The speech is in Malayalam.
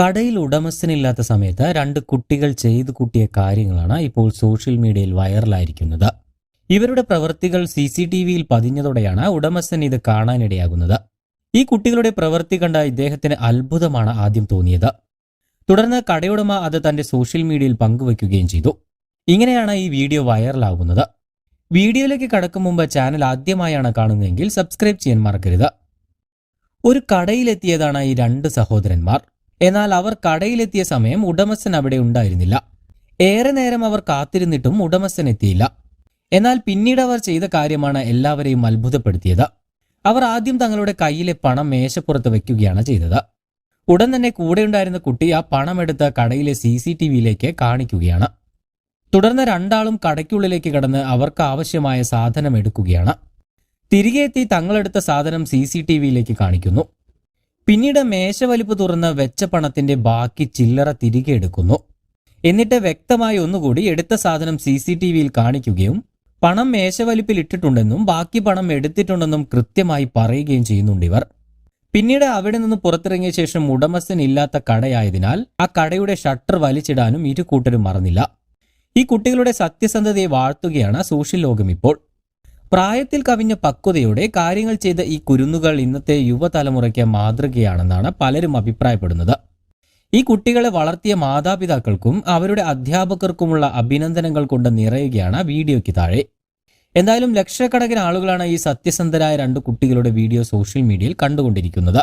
കടയിൽ ഉടമസ്ഥനില്ലാത്ത സമയത്ത് രണ്ട് കുട്ടികൾ ചെയ്തു കൂട്ടിയ കാര്യങ്ങളാണ് ഇപ്പോൾ സോഷ്യൽ മീഡിയയിൽ വൈറലായിരിക്കുന്നത്. ഇവരുടെ പ്രവൃത്തികൾ സി സി ടി വിയിൽ പതിഞ്ഞതോടെയാണ് ഉടമസ്ഥൻ ഇത് കാണാനിടയാകുന്നത്. ഈ കുട്ടികളുടെ പ്രവൃത്തി കണ്ട ഇദ്ദേഹത്തിന് അത്ഭുതമാണ് ആദ്യം തോന്നിയത്. തുടർന്ന് കടയുടമ അത് തന്റെ സോഷ്യൽ മീഡിയയിൽ പങ്കുവയ്ക്കുകയും ചെയ്തു. ഇങ്ങനെയാണ് ഈ വീഡിയോ വൈറലാകുന്നത്. വീഡിയോയിലേക്ക് കടക്കും മുമ്പ് ചാനൽ ആദ്യമായാണ് കാണുന്നതെങ്കിൽ സബ്സ്ക്രൈബ് ചെയ്യാൻ മറക്കരുത്. ഒരു കടയിലെത്തിയതാണ് ഈ രണ്ട് സഹോദരന്മാർ. എന്നാൽ അവർ കടയിലെത്തിയ സമയം ഉടമസ്ഥൻ അവിടെ ഉണ്ടായിരുന്നില്ല. ഏറെ നേരം അവർ കാത്തിരുന്നിട്ടും ഉടമസ്ഥൻ എത്തിയില്ല. എന്നാൽ പിന്നീട് അവർ ചെയ്ത കാര്യമാണ് എല്ലാവരെയും അത്ഭുതപ്പെടുത്തിയത്. അവർ ആദ്യം തങ്ങളുടെ കയ്യിലെ പണം മേശപ്പുറത്ത് വയ്ക്കുകയാണ് ചെയ്തത്. ഉടൻ തന്നെ കൂടെയുണ്ടായിരുന്ന കുട്ടി ആ പണം എടുത്ത് കടയിലെ സി സി ടി വിയിലേക്ക് കാണിക്കുകയാണ്. തുടർന്ന് രണ്ടാളും കടയ്ക്കുള്ളിലേക്ക് കടന്ന് അവർക്ക് ആവശ്യമായ സാധനം എടുക്കുകയാണ്. തിരികെ എത്തി തങ്ങളെടുത്ത സാധനം സി സി ടി വിയിലേക്ക് കാണിക്കുന്നു. പിന്നീട് മേശവലിപ്പ് തുറന്ന് വെച്ച പണത്തിന്റെ ബാക്കി ചില്ലറ തിരികെ എടുക്കുന്നു. എന്നിട്ട് വ്യക്തമായി ഒന്നുകൂടി എടുത്ത സാധനം സി സി ടി വിയിൽ കാണിക്കുകയും പണം മേശവലിപ്പിൽ ഇട്ടിട്ടുണ്ടെന്നും ബാക്കി പണം എടുത്തിട്ടുണ്ടെന്നും കൃത്യമായി പറയുകയും ചെയ്യുന്നുണ്ട് ഇവർ. പിന്നീട് അവിടെ നിന്ന് പുറത്തിറങ്ങിയ ശേഷം ഉടമസ്ഥൻ ഇല്ലാത്ത കടയായതിനാൽ ആ കടയുടെ ഷട്ടർ വലിച്ചിടാനും ഇരു കൂട്ടരും മറന്നില്ല. ഈ കുട്ടികളുടെ സത്യസന്ധതയെ വാഴ്ത്തുകയാണ് സോഷ്യൽ ലോകം ഇപ്പോൾ. പ്രായത്തിൽ കവിഞ്ഞ പക്വതയോടെ കാര്യങ്ങൾ ചെയ്ത ഈ കുരുന്നുകൾ ഇന്നത്തെ യുവതലമുറയ്ക്ക് മാതൃകയാണെന്നാണ് പലരും അഭിപ്രായപ്പെടുന്നത്. ഈ കുട്ടികളെ വളർത്തിയ മാതാപിതാക്കൾക്കും അവരുടെ അധ്യാപകർക്കുമുള്ള അഭിനന്ദനങ്ങൾ കൊണ്ട് നിറയുകയാണ് വീഡിയോയ്ക്ക് താഴെ. എന്തായാലും ലക്ഷക്കണക്കിന് ആളുകളാണ് ഈ സത്യസന്ധരായ രണ്ട് കുട്ടികളുടെ വീഡിയോ സോഷ്യൽ മീഡിയയിൽ കണ്ടുകൊണ്ടിരിക്കുന്നത്.